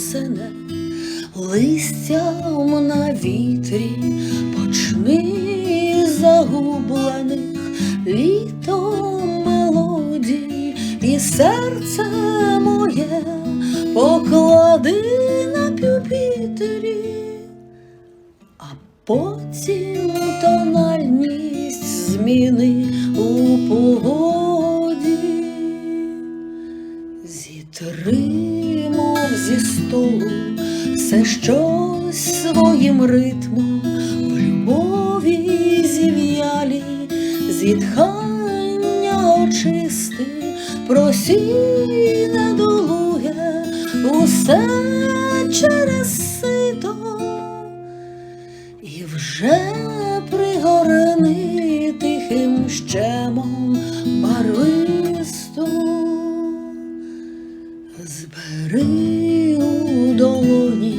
осене, листям на вітрі почни загублених літом мелодій, і серце моє поклади на пюпітрі, а потім тональність зміни у погоді. Зітримо зі столу все щось своїм ритмом, в любові зів'ялі, зітхання очисти, просій недолуге, усе через сито, і вже пригорни тихим щемом Збери у долоні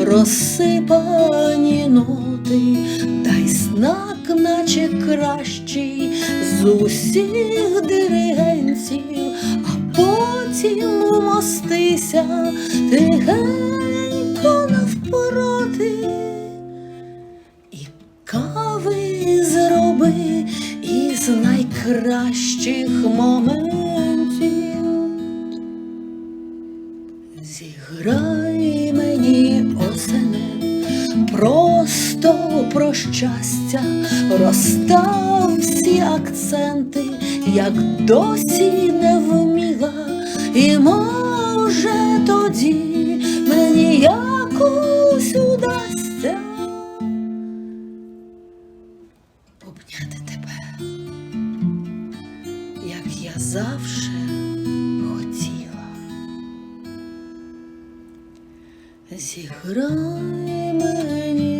розсипані ноти, дай знак, наче кращий з усіх диригентів, а потім умостися тихенько навпроти і кави зроби із найкращих моментів. Зіграй мені осене, просто про щастя, розстав всі акценти, як досі не вміла, і може тоді мені якось удасться обняти тебе, як я завше Зіграй мені